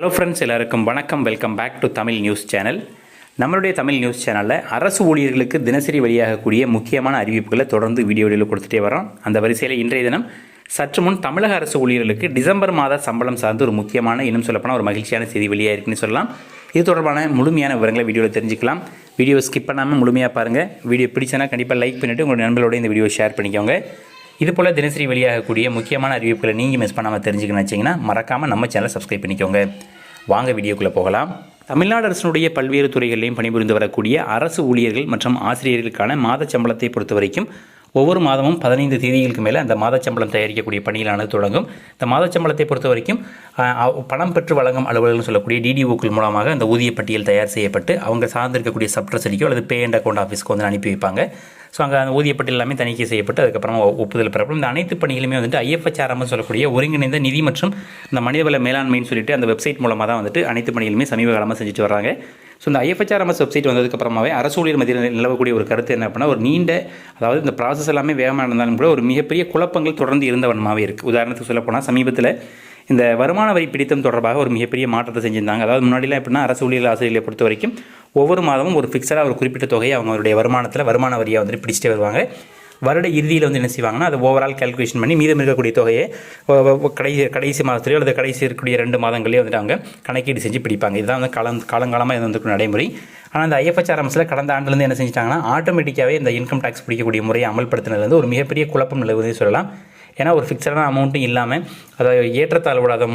Hello friends எல்லாருக்கும் வணக்கம். Welcome back to Tamil news channel நம்மளுடைய தமிழ் நியூஸ் சேனலில் அரசு ஊழியர்களுக்கு தினசரி வெளியாகக்கூடிய முக்கியமான அறிவிப்புகளை தொடர்ந்து வீடியோவில் கொடுத்துட்டே வரோம் அந்த வரிசையில் இன்றைய தினம் சற்று முன் தமிழக அரசு ஊழியர்களுக்கு டிசம்பர் மாத சம்பளம் சார்ந்து ஒரு முக்கியமான இன்னும் சொல்லப்போனால் ஒரு மகிழ்ச்சியான செய்தி வெளியாயிருக்குன்னு சொல்லலாம். இது தொடர்பான முழுமையான விவரங்களை வீடியோவில் தெரிஞ்சுக்கலாம். வீடியோ ஸ்கிப் பண்ணாமல் முழுமையாக பாருங்கள் வீடியோ பிடிச்சனா கண்டிப்பாக லைக் பண்ணிவிட்டு உங்கள் நண்பர்களோட இந்த வீடியோ ஷேர் பண்ணிக்கோங்க. இது போல் தினசரி வெளியாகக்கூடிய முக்கியமான அறிவிப்புகளை நீங்கள் மிஸ் பண்ணாமல் தெரிஞ்சுக்கணும்னு வச்சிங்கன்னா மறக்காமல் நம்ம சேனலை சப்ஸ்கிரைப் பண்ணிக்கோங்க. வாங்க வீடியோக்குள்ளே போகலாம். தமிழ்நாடு அரசினுடைய பல்வேறு துறைகளிலையும் பணிபுரிந்து வரக்கூடிய அரசு ஊழியர்கள் மற்றும் ஆசிரியர்களுக்கான மாத சம்பளத்தை பொறுத்த வரைக்கும் ஒவ்வொரு மாதமும் பதினைந்து தேதிகளுக்கு மேலே அந்த மாதச்சம்பளம் தயாரிக்கக்கூடிய பணியிலானது தொடங்கும். இந்த மாதச்சம்பளத்தை பொறுத்த வரைக்கும் பணம் பெற்று வழங்கும் அலுவலர்கள் சொல்லக்கூடிய டிடிஓக்கள் மூலமாக அந்த ஊதிய பட்டியல் தயார் செய்யப்பட்டு அவங்க சார்ந்திருக்கக்கூடிய சப்ட்ரஸடிக்கோ அல்லது பே அண்ட் அக்கௌண்ட் ஆஃபீஸ்க்கு வந்து அனுப்பி வைப்பாங்க. ஸோ அங்கே அந்த ஊதியப்பட்டு எல்லாமே தணிக்கை செய்யப்பட்டு அதுக்கப்புறமா ஒப்புதல் பெறப்படும். இந்த அனைத்து பணிகளுமே வந்துட்டு ஐஎஃப்ஹெச்ஆர்எம் சொல்லக்கூடிய ஒருங்கிணைந்த நிதி மற்றும் இந்த மனிதவள மேலாண்மைன்னு சொல்லிட்டு அந்த வெப்சைட் மூலமாக தான் வந்துட்டு அனைத்து பணிகளுமே சமீப காலமாக செஞ்சுட்டு வராங்க ஸோ இந்த ஐஎஃப்ஹெச்ஆர்எம்எஸ் வெப்சைட் வந்ததுக்கப்புறமாவே அரசு ஊழியர் மத்தியில் நிலவக்கூடிய ஒரு கருத்து என்ன அப்படின்னா ஒரு நீண்ட அதாவது இந்த ப்ராசஸ் எல்லாமே வேகமாக இருந்தாலும் கூட ஒரு மிகப்பெரிய குழப்பங்கள் தொடர்ந்து இருந்தவனமாகவே இருக்குது உதாரணத்துக்கு சொல்லப்போனால் சமீபத்தில் இந்த வருமான வரி பிடித்தம் தொடர்பாக ஒரு மிகப்பெரிய மாற்றத்தை செஞ்சிருந்தாங்க. அதாவது முன்னாடிலாம் எப்படின்னா அரசு ஊழியர் ஆசிரியர்களை பொறுத்த வரைக்கும் ஒவ்வொரு மாதமும் ஒரு ஃபிக்ஸடாக ஒரு குறிப்பிட்ட தொகையை அவங்களுடைய வருமானத்தில் வருமான வரியை வந்துட்டு பிடிச்சிட்டே வருவாங்க. வருட இறுதியில் வந்து என்ன செய்வாங்கன்னா அது ஓவரால் கால்குலேஷன் பண்ணி மீதம் இருக்கக்கூடிய தொகையை கடைசி கடைசி மாதத்துலையோ அல்லது கடைசி இருக்கக்கூடிய ரெண்டு மாதங்களையோ வந்துட்டு அவங்க கணக்கீடு செஞ்சு பிடிப்பாங்க. இதுதான் வந்து காலம் காலங்காலமாக இது வந்து நடைமுறை. ஆனால் அந்த ஐஎஃப்எச்ஆர்எம்ஸில் கடந்த ஆண்டுலேருந்து என்ன செஞ்சிட்டாங்கன்னா ஆட்டோமேட்டிக்காகவே இந்த இன்கம் டேக்ஸ் பிடிக்கக்கூடிய முறையை அமல்படுத்தினதுலேருந்து ஒரு மிகப்பெரிய குழப்பம் நிலவுவதே சொல்லலாம். ஏன்னா ஒரு ஃபிக்ஸடான அமௌண்ட்டும் இல்லாமல் அதாவது ஏற்றத்தாழ்வோட அதை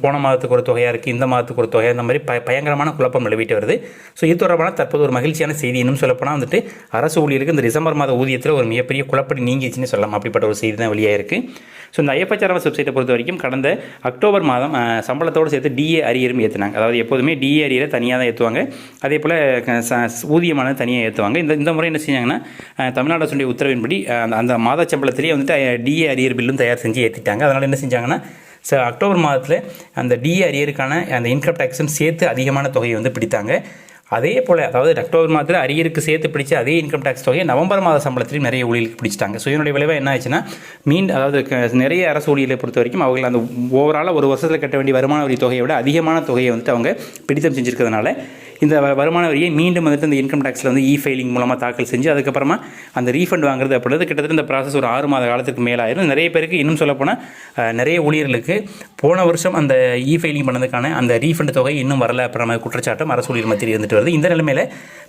போன மாதத்துக்கு ஒரு தொகையாக இருக்குது இந்த மாதத்துக்கு ஒரு தொகை இந்த மாதிரி ப பயங்கரமான குழப்பம் நிலவிட்டு வருது. ஸோ இது தொடர்பான தற்போது ஒரு மகிழ்ச்சியான செய்தி இன்னும் சொல்லப்போனால் வந்துட்டு அரசு ஊழியருக்கு இந்த டிசம்பர் மாத ஊதியத்தில் ஒரு மிகப்பெரிய குழப்படி நீங்கிச்சுன்னு சொல்லலாம். அப்படிப்பட்ட ஒரு செய்தி தான் வெளியாயிருக்கு ஸோ இந்த ஐஎஃப்ஹெச்ஆர்எஸ் வெப்சைட்டை பொறுத்த வரைக்கும் கடந்த அக்டோபர் மாதம் சம்பளத்தோடு சேர்த்து டிஏ அரியரும் ஏற்றினாங்க அதாவது எப்போதுமே டிஏ அரியரை தனியாக தான் ஏற்றுவாங்க அதே போல் ஊதியமானது தனியாக ஏற்றுவாங்க இந்த இந்த முறை என்ன செஞ்சாங்கன்னா தமிழ்நாடு அரசுடைய உத்தரவின்படி அந்த- அந்த மாத சம்பளத்திலேயே வந்துட்டு டிஏ அரியர் பில்லும் தயார் செஞ்சு ஏற்றிட்டாங்க அதனால் என்ன செஞ்சாங்கன்னா ஸோ அக்டோபர் மாதத்தில் அந்த டி அரியருக்கான அந்த இன்கம் டேக்ஸும் சேர்த்து அதிகமான தொகையை வந்து பிடித்தாங்க. அதே போல் அதாவது அக்டோபர் மாதத்தில் அரியருக்கு சேர்த்து பிடிச்ச அதே இன்கம் டேக்ஸ் தொகையை நவம்பர் மாத சம்பளத்திலையும் நிறைய ஊழியர்களுக்கு பிடிச்சிட்டாங்க. ஸோ இதனுடைய விளைவாக என்ன ஆச்சுன்னா மீன் அதாவது க- நிறைய அரசு ஊழியர்களை பொறுத்த வரைக்கும் அவங்க அந்த ஓவராலாக ஒரு வருஷத்தில் கட்ட வேண்டிய வருமான வரி தொகையை விட அதிகமான தொகையை வந்துட்டு அவங்க பிடித்தம் செஞ்சுருக்கிறதுனால இந்த வருமான வரியை மீண்டும் வந்துட்டு இந்த இன்கம் டேக்ஸில் வந்து இ ஃபைலிங் மூலமாக தாக்கல் செஞ்சு அதுக்கப்புறமா அந்த ரீஃபண்ட் வாங்குறது அப்படின்றது கிட்டத்தட்ட இந்த ப்ராசஸ் ஒரு ஆறு மாத காலத்துக்கு மேலாயிரும். நிறைய பேருக்கு இன்னும் சொல்லப்போனால் நிறைய ஊழியர்களுக்கு போன வருஷம் அந்த இ ஃபைலிங் பண்ணதுக்கான அந்த ரீஃபண்ட் தொகை இன்னும் வரல அப்படின்ற மாதிரி குற்றச்சாட்டும் அரசு ஊழியர் மத்தியில் இருந்துட்டு வருது. இந்த நிலைமையில்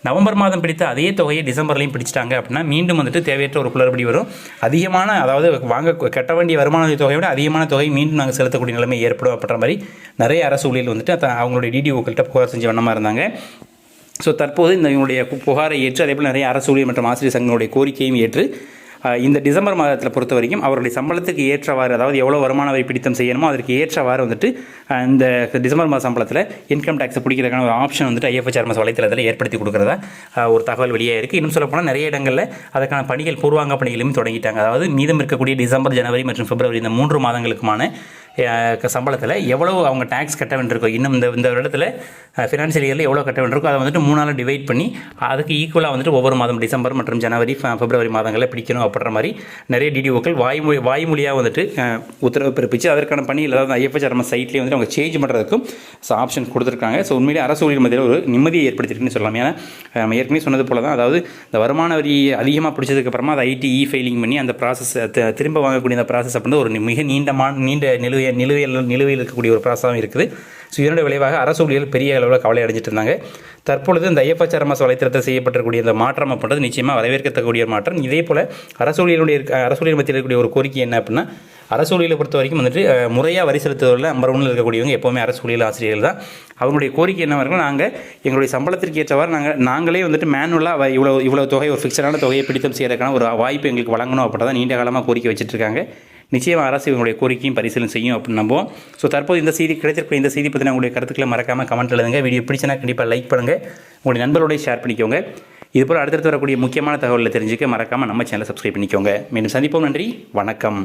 நவம்பர் மாதம் பிடித்த அதே தொகையை டிசம்பர்லையும் பிடிச்சிட்டாங்க அப்படின்னா மீண்டும் வந்துட்டு தேவையற்ற ஒரு குளறுபடி வரும். அதிகமான அதாவது வாங்க கட்ட வேண்டிய வருமான வரி தொகையை விட அதிகமான தொகை மீண்டும் நாங்கள் செலுத்தக்கூடிய நிலைமை ஏற்படும் அப்படின்ற மாதிரி நிறைய அரசு ஊழியர்கள் வந்துட்டு அவங்களுடைய டிடிஓக்கள்கிட்ட புகார் செஞ்ச வண்ணமாக இருந்தாங்க. ஸோ தற்போது இந்த இவனுடைய பு- புகாரை ஏற்று அதே போல் நிறைய அரசு ஊழியர் மற்றும் ஆசிரியர் சங்கங்களுடைய கோரிக்கையும் ஏற்று இந்த டிசம்பர் மாதத்தில் பொறுத்த வரைக்கும் அவருடைய சம்பளத்துக்கு ஏற்றவாறு அதாவது எவ்வளோ வருமான வரி பிடித்தம் செய்யணுமோ அதற்கு ஏற்றவாறு வந்துட்டு இந்த டிசம்பர் மாத சம்பளத்தில் இன்கம் டேக்ஸை பிடிக்கிறதுக்கான ஒரு ஆப்ஷன் வந்துட்டு ஐஎஃப்ஹெச்ஆர்எஸ் வலைத்தளத்தில் ஏற்படுத்தி கொடுக்குறதா ஒரு தகவல் வெளியே இருக்குது இன்னும் சொல்லப்போனால் நிறைய இடங்களில் அதற்கான பணிகள் பூர்வாங்க பணிகளும் தொடங்கிட்டாங்க. அதாவது மீதம் இருக்கக்கூடிய டிசம்பர் ஜனவரி மற்றும் பிப்ரவரி இந்த மூன்று மாதங்களுக்குமான சம்பளத்தில் எவ்வளோ அவங்க டேக்ஸ் கட்ட வேண்டியிருக்கோ இன்னும் இந்த இந்த வருடத்தில் ஃபினான்ஷியல் இயரில் எவ்வளோ கட்ட வேண்டியிருக்கோ அதை வந்துட்டு மூணால் டிவைட் பண்ணி அதுக்கு ஈக்குவலாக வந்துட்டு ஒவ்வொரு மாதம் டிசம்பர் மற்றும் ஜனவரி ஃப- பிப்ரவரி மாதங்களில் பிடிக்கணும் அப்படின்ற மாதிரி நிறைய டிடிஓக்கள் வாய்மொழி வாய்மொழியாக வந்துட்டு உத்தரவு பிறப்பிச்சு அதற்கான பணியில் அதாவது ஐஎஃப்எச்ஆர்எம் சைட்லேயே வந்துட்டு அவங்க சேஞ்ச் பண்ணுறதுக்கும் ஆப்ஷன் கொடுத்துருக்காங்க. ஸோ உண்மையிலே அரசு ஊழியர் மத்தியில் ஒரு நிம்மதியை ஏற்படுத்திருக்குன்னு சொல்லலாம். ஏன்னா நம்ம ஏற்கனவே சொன்னது போல தான் அதாவது இந்த வருமான வரி அதிகமாக பிடிச்சதுக்கப்புறமா அதை ஐடி இ ஃபைலிங் பண்ணி அந்த ப்ராசஸ் திரும்ப வாங்கக்கூடிய அந்த ப்ராசஸ் அப்படின்றது ஒரு மிக நீண்டமான நீண்ட நிலுவை நிலுவையில் நிலுவையில் இருக்கக்கூடிய ஒரு பிரசாதம் இருக்குது. ஸோ இதனுடைய விளைவாக அரசு ஊழியர்கள் பெரிய அளவில் கவலை அடைஞ்சிட்டு இருந்தாங்க. தற்பொழுது இந்த ஐஎஃப்ஹெச்ஆர்எஸ் வலைத்தளத்தில் செய்யப்பட்டிருக்கக்கூடிய இந்த மாற்றம் அப்படின்றது நிச்சயமாக வரவேற்கத்தக்கக்கூடிய ஒரு மாற்றம். இதே போல் அரசு ஊழியர்களுடைய இருக்க- அரசு ஊழியர் மத்தியில் இருக்கக்கூடிய ஒரு கோரிக்கை என்ன அப்படின்னா அரசு ஊழியில் பொறுத்த வரைக்கும் வந்துட்டு முறையாக வரி செலுத்துவதில் நம்பர் ஒன்றில் இருக்கக்கூடியவங்க எப்போவுமே அரசு ஊழியர் ஆசிரியர்கள் தான். அவங்களுடைய கோரிக்கை என்ன இருக்கும் நாங்கள் எங்களுடைய சம்பளத்திற்கு ஏற்றவாறு நாங்கள் நாங்களே வந்துட்டு மேனுவலாக இவ்வளோ இவ்வளோ தொகை ஒரு ஃபிக்ஸடான தொகையை பிடித்தம் செய்யறதுக்கான ஒரு வாய்ப்பு எங்களுக்கு வழங்கணும் அப்படின்றத நீண்ட காலமாக கோரிக்கை வச்சுட்டு இருக்காங்க. நிச்சயமாக அரசு இவங்களுடைய கோரிக்கையும் பரிசீலனை செய்யும் அப்படின்னு நம்புவோம். ஸோ தற்போது இந்த செய்தி கிடைத்திருக்கிற இந்த செய்தி பற்றின உங்களுடைய கருத்துக்களை மறக்காமல் கமெண்ட் எழுதுங்க. வீடியோ பிடிச்சினா கண்டிப்பாக லைக் பண்ணுங்கள் உங்களுடைய நண்பர்களோடய ஷேர் பண்ணிக்கோங்க. இதுபோல் அடுத்தடுத்து வரக்கூடிய முக்கியமான தகவல்களை தெரிஞ்சுக்க மறக்காமல் நம்ம சேனலை சப்ஸ்கிரைப் பண்ணிக்கோங்க. மீண்டும் சந்திப்போம். நன்றி. வணக்கம்.